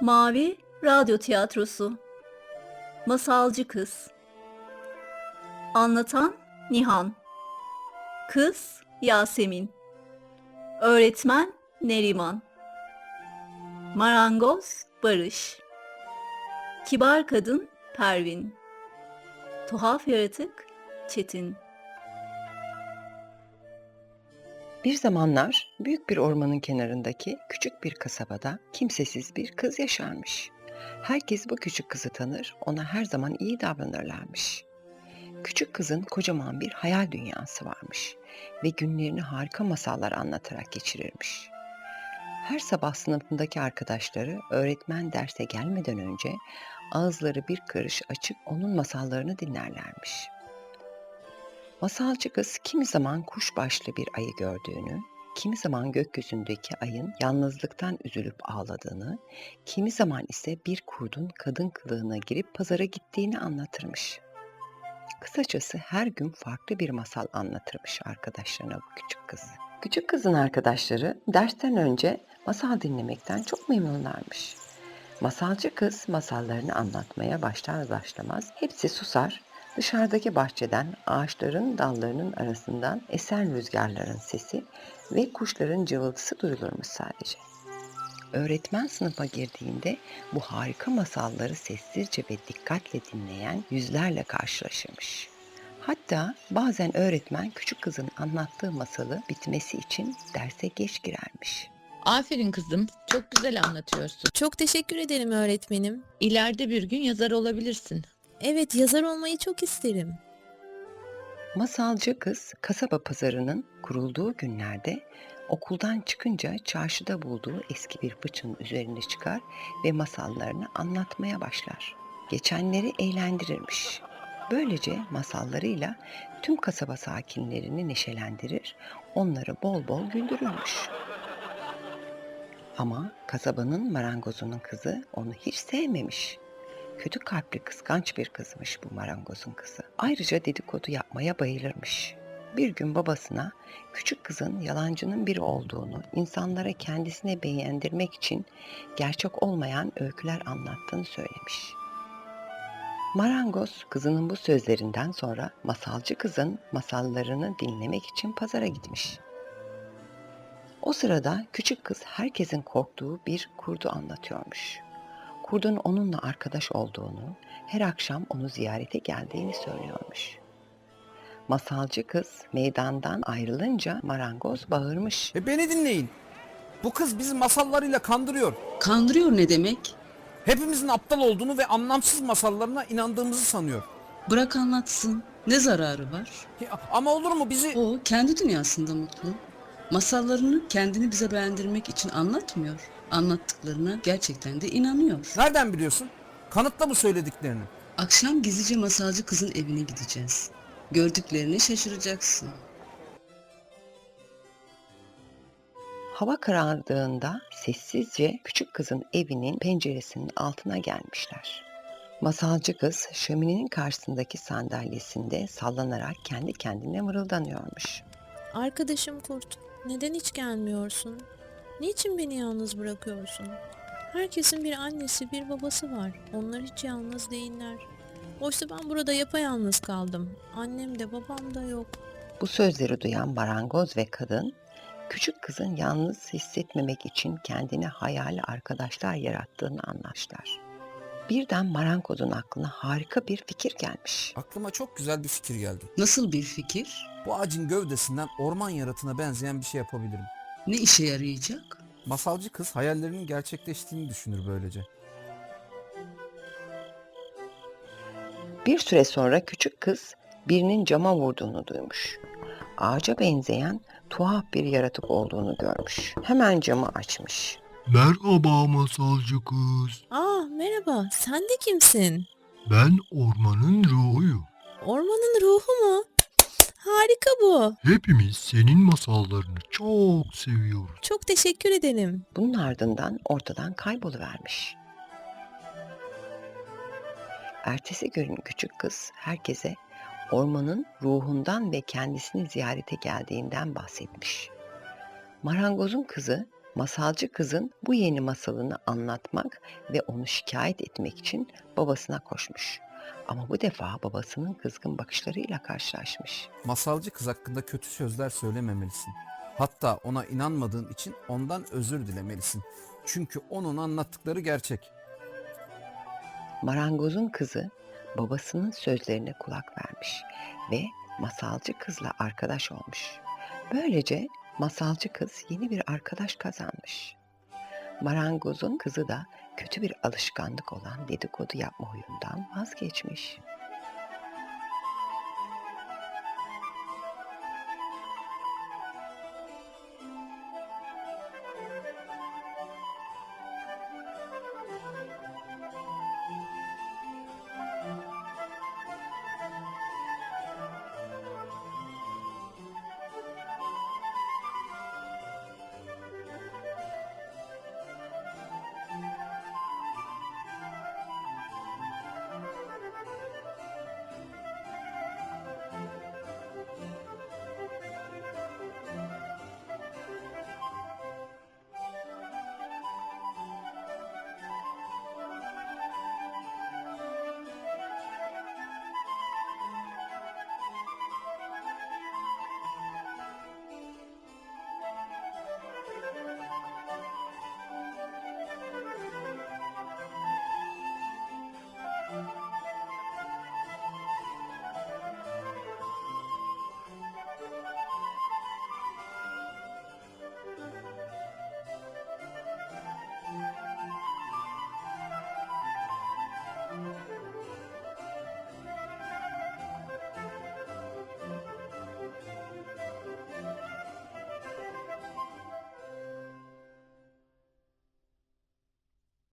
Mavi Radyo Tiyatrosu. Masalcı Kız. Anlatan Nihan. Kız Yasemin. Öğretmen Neriman. Marangoz Barış. Kibar Kadın Pervin. Tuhaf Yaratık Çetin Bir zamanlar büyük bir ormanın kenarındaki küçük bir kasabada kimsesiz bir kız yaşarmış. Herkes bu küçük kızı tanır, ona her zaman iyi davranırlarmış. Küçük kızın kocaman bir hayal dünyası varmış ve günlerini harika masallar anlatarak geçirirmiş. Her sabah sınıfındaki arkadaşları öğretmen derse gelmeden önce ağızları bir karış açıp onun masallarını dinlerlermiş. Masalcı kız kimi zaman kuş başlı bir ayı gördüğünü, kimi zaman gökyüzündeki ayın yalnızlıktan üzülüp ağladığını, kimi zaman ise bir kurdun kadın kılığına girip pazara gittiğini anlatırmış. Kısacası her gün farklı bir masal anlatırmış arkadaşlarına bu küçük kız. Küçük kızın arkadaşları dersten önce masal dinlemekten çok memnunlarmış. Masalcı kız masallarını anlatmaya başlar başlamaz hepsi susar Dışarıdaki bahçeden ağaçların dallarının arasından esen rüzgarların sesi ve kuşların cıvıltısı duyulurmuş sadece. Öğretmen sınıfa girdiğinde bu harika masalları sessizce ve dikkatle dinleyen yüzlerle karşılaşırmış. Hatta bazen öğretmen küçük kızın anlattığı masalı bitmesi için derse geç girermiş. Aferin kızım. Çok güzel anlatıyorsun. Çok teşekkür ederim öğretmenim. İleride bir gün yazar olabilirsin. Evet yazar olmayı çok isterim. Masalcı kız kasaba pazarının kurulduğu günlerde okuldan çıkınca çarşıda bulduğu eski bir fıçın üzerine çıkar ve masallarını anlatmaya başlar. Geçenleri eğlendirirmiş. Böylece masallarıyla tüm kasaba sakinlerini neşelendirir, onları bol bol güldürürmüş. Ama kasabanın marangozunun kızı onu hiç sevmemiş. Kötü kalpli kıskanç bir kızmış bu marangozun kızı. Ayrıca dedikodu yapmaya bayılırmış. Bir gün babasına küçük kızın yalancının biri olduğunu, insanlara kendisine beğendirmek için gerçek olmayan öyküler anlattığını söylemiş. Marangoz kızının bu sözlerinden sonra masalcı kızın masallarını dinlemek için pazara gitmiş. O sırada küçük kız herkesin korktuğu bir kurdu anlatıyormuş. Kurdun onunla arkadaş olduğunu, her akşam onu ziyarete geldiğini söylüyormuş. Masalcı kız meydandan ayrılınca marangoz bağırmış. E beni dinleyin. Bu kız bizi masallarıyla kandırıyor. Kandırıyor ne demek? Hepimizin aptal olduğunu ve anlamsız masallarına inandığımızı sanıyor. Bırak anlatsın. Ne zararı var? Ya, Ama olur mu bizi... O kendi dünyasında mutlu. Masallarını kendini bize beğendirmek için anlatmıyor. Anlattıklarına gerçekten de inanıyor. Nereden biliyorsun? Kanıtla bu söylediklerini. Akşam gizlice masalcı kızın evine gideceğiz. Gördüklerine şaşıracaksın. Hava karardığında sessizce küçük kızın evinin penceresinin altına gelmişler. Masalcı kız şöminenin karşısındaki sandalyesinde sallanarak kendi kendine mırıldanıyormuş. Arkadaşım kurt, neden hiç gelmiyorsun? Niçin beni yalnız bırakıyorsun? Herkesin bir annesi, bir babası var. Onlar hiç yalnız değiller. Oysa ben burada yapayalnız kaldım. Annem de babam da yok. Bu sözleri duyan marangoz ve kadın küçük kızın yalnız hissetmemek için kendine hayali arkadaşlar yarattığını anlaştılar. Birden marangozun aklına harika bir fikir gelmiş. Aklıma çok güzel bir fikir geldi. Nasıl bir fikir? Bu ağacın gövdesinden orman yaratığına benzeyen bir şey yapabilirim. Ne işe yarayacak? Masalcı kız hayallerinin gerçekleştiğini düşünür böylece. Bir süre sonra küçük kız birinin cama vurduğunu duymuş. Ağaca benzeyen tuhaf bir yaratık olduğunu görmüş. Hemen camı açmış. Merhaba masalcı kız. Aa merhaba, sen de kimsin? Ben ormanın ruhuyum. Ormanın ruhu mu? Harika bu. Hepimiz senin masallarını çok seviyoruz. Çok teşekkür ederim. Bunun ardından ortadan kayboluvermiş. Ertesi gün küçük kız herkese ormanın ruhundan ve kendisini ziyarete geldiğinden bahsetmiş. Marangozun kızı Masalcı kızın bu yeni masalını anlatmak ve onu şikayet etmek için babasına koşmuş. Ama bu defa babasının kızgın bakışlarıyla karşılaşmış. Masalcı kız hakkında kötü sözler söylememelisin. Hatta ona inanmadığın için ondan özür dilemelisin. Çünkü onun anlattıkları gerçek. Marangozun kızı babasının sözlerine kulak vermiş ve masalcı kızla arkadaş olmuş. Böylece masalcı kız yeni bir arkadaş kazanmış. Marangozun kızı da kötü bir alışkanlık olan dedikodu yapma huyundan vazgeçmiş.